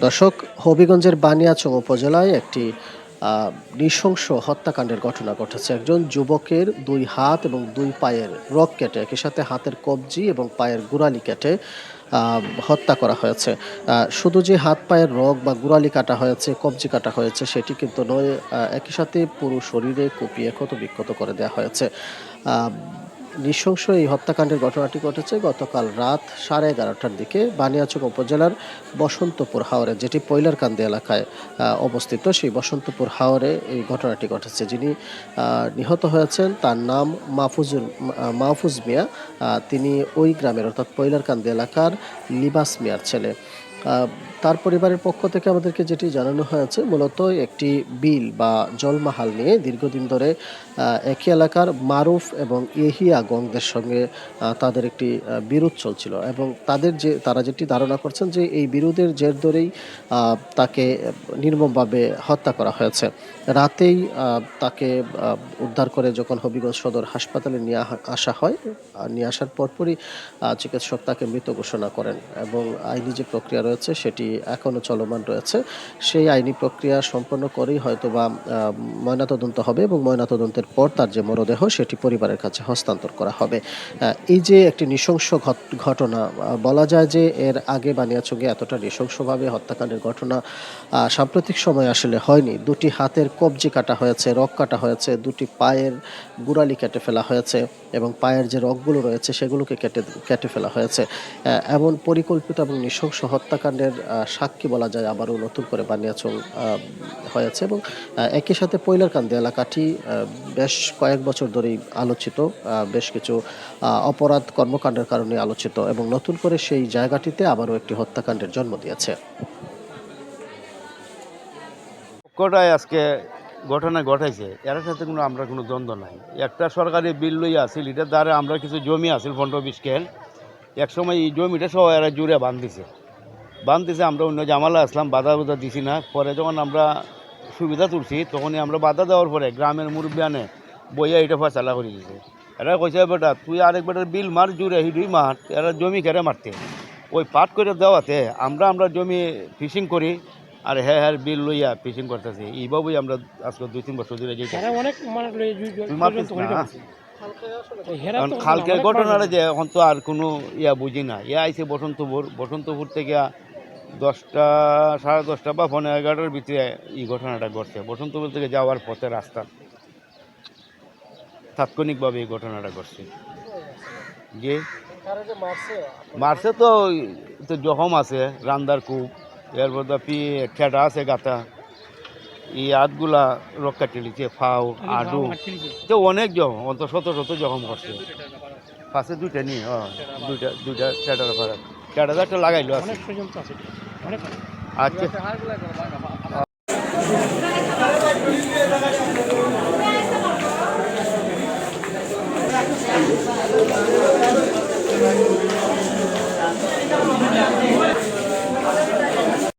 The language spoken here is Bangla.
দর্শক, হবিগঞ্জের বানিয়াচং উপজেলায় একটি নৃশংস হত্যাকাণ্ডের ঘটনা ঘটেছে। একজন যুবকের দুই হাত এবং দুই পায়ের রক কেটে একই সাথে হাতের কবজি এবং পায়ের গোড়ালি কেটে হত্যা করা হয়েছে। শুধু যে হাত, পায়ের রগ বা গোড়ালি কাটা হয়েছে, কবজি কাটা হয়েছে, সেটি কিন্তু নয় একই সাথে পুরো শরীরে কুপিয়ে ক্ষত বিক্ষত করে দেওয়া হয়েছে। নৃশংস এই হত্যাকাণ্ডের ঘটনাটি ঘটেছে গতকাল রাত সাড়ে এগারোটার দিকে বানিয়াচক উপজেলার বসন্তপুর হাওরে যেটি পৈলারকান্দি এলাকায় অবস্থিত। সেই বসন্তপুর হাওরে এই ঘটনাটি ঘটেছে। যিনি নিহত হয়েছেন তার নাম মাহফুজুল আহ, মাহফুজ মিয়া। তিনি ওই গ্রামের অর্থাৎ পৈলারকান্দি এলাকার লিবাস মিয়ার ছেলে। তার পরিবারের পক্ষ থেকে আমাদেরকে যেটি জানানো হয়েছে, মূলত একটি বিল বা জলমাহাল নিয়ে দীর্ঘদিন ধরে একই এলাকার মারুফ এবং এহিয়া গংদের সঙ্গে তাদের একটি বিরোধ চলছিল এবং তাদের যে, তারা যেটি ধারণা করছেন যে এই বিরোধের জের ধরেই তাকে নির্মমভাবে হত্যা করা হয়েছে। রাতেই তাকে উদ্ধার করে যখন হবিগঞ্জ সদর হাসপাতালে নিয়ে আসা হয় নিয়ে আসার পরপরই চিকিৎসক তাকে মৃত ঘোষণা করেন এবং আইনি যে প্রক্রিয়া রয়েছে সেটি এখনও চলমান রয়েছে। সেই আইনি প্রক্রিয়া সম্পন্ন করেই হয়তো বা ময়নাতদন্ত হবে এবং ময়নাতদন্তের পর তার যে মরদেহ সেটি পরিবারের কাছে হস্তান্তর করা হবে। এই যে একটি নৃশংস ঘট- ঘটনা বলা যায় যে এর আগে বানিয়াচুগে এতটা নৃশংসভাবে হত্যাকাণ্ডের ঘটনা সাম্প্রতিক সময় আসলে হয়নি। দুটি হাতের কবজি কাটা হয়েছে, রক কাটা হয়েছে, দুটি পায়ের গুড়ালি কেটে ফেলা হয়েছে এবং পায়ের যে রগগুলো রয়েছে সেগুলোকে কেটে কেটে ফেলা হয়েছে। এমন পরিকল্পিত এবং নৃশংস হত্যাকাণ্ডের সাক্ষী বলা যায়, আবারও নতুন করে বানিয়াচং হয়েছে এবং একই সাথে পৈলারকান্দি এলাকাটি বেশ কয়েক বছর ধরেই আলোচিত বেশ কিছু অপরাধ কর্মকাণ্ডের কারণে আলোচিত এবং নতুন করে সেই জায়গাটিতে আবারও একটি হত্যাকাণ্ডের জন্ম দিয়েছে। পক্ষটাই আজকে ঘটনা ঘটাইছে, এর সাথে কোনো আমরা কোনো দ্বন্দ্ব নাই। একটা সরকারি বিল লইয়া আছিল, এটার দ্বারা আমরা কিছু জমি আছিল, পনেরো বিশ কেল। এক সময় এই জমিটা সব এরা জুড়ে বান্ধিছে বান্ধিছে আমরা অন্য জামালা আসলাম বাধা বাধা দিছি না। পরে যখন আমরা সুবিধা তুলছি তখনই আমরা বাধা দেওয়ার পরে গ্রামের মুরব্বী আনে বইয়া এটা ফয়সালা করে দিছে। এরা কইছে বেটা তুই আরেক বেটার বিল মার জুড়ে হিডুই মার এরা জমি কেড়ে মারতে। ওই পাট করে দেওয়াতে আমরা আমরা জমি ফিশিং করি আর হ্যাঁ হ্যাঁ বিল লইয়া ফিশিং করতেছি। এইভাবেই আমরা আজকে দুই তিন বছর ধরে মানে খালকের অনেক ঘটনাটা যে এখন তো আর কোনো ইয়া বুঝি না। ইয়া আইছে বসন্তপুর। বসন্তপুর থেকে দশটা, সাড়ে দশটা বা পনেরো এগারোটার ভিতরে এই ঘটনাটা ঘটছে। বসন্তপুর থেকে যাওয়ার পথে রাস্তা। তাৎক্ষণিকভাবে এই ঘটনাটা ঘটছে। যে মারছে তো তো জখম আছে, রান্দার কূপ, এরপর তো পি, ঠেটা আছে গাতা এই হাতগুলা রক্ষা টেলিছে ফাও, আডু। তো অনেক জখম অন্ত শত শত জখম করছে। পাশে দুইটা নিয়ে, ও, দুইটা দুইটা ঠেটার পাড়া ঠেটা একটা লাগাইলো আছে। আচ্ছা।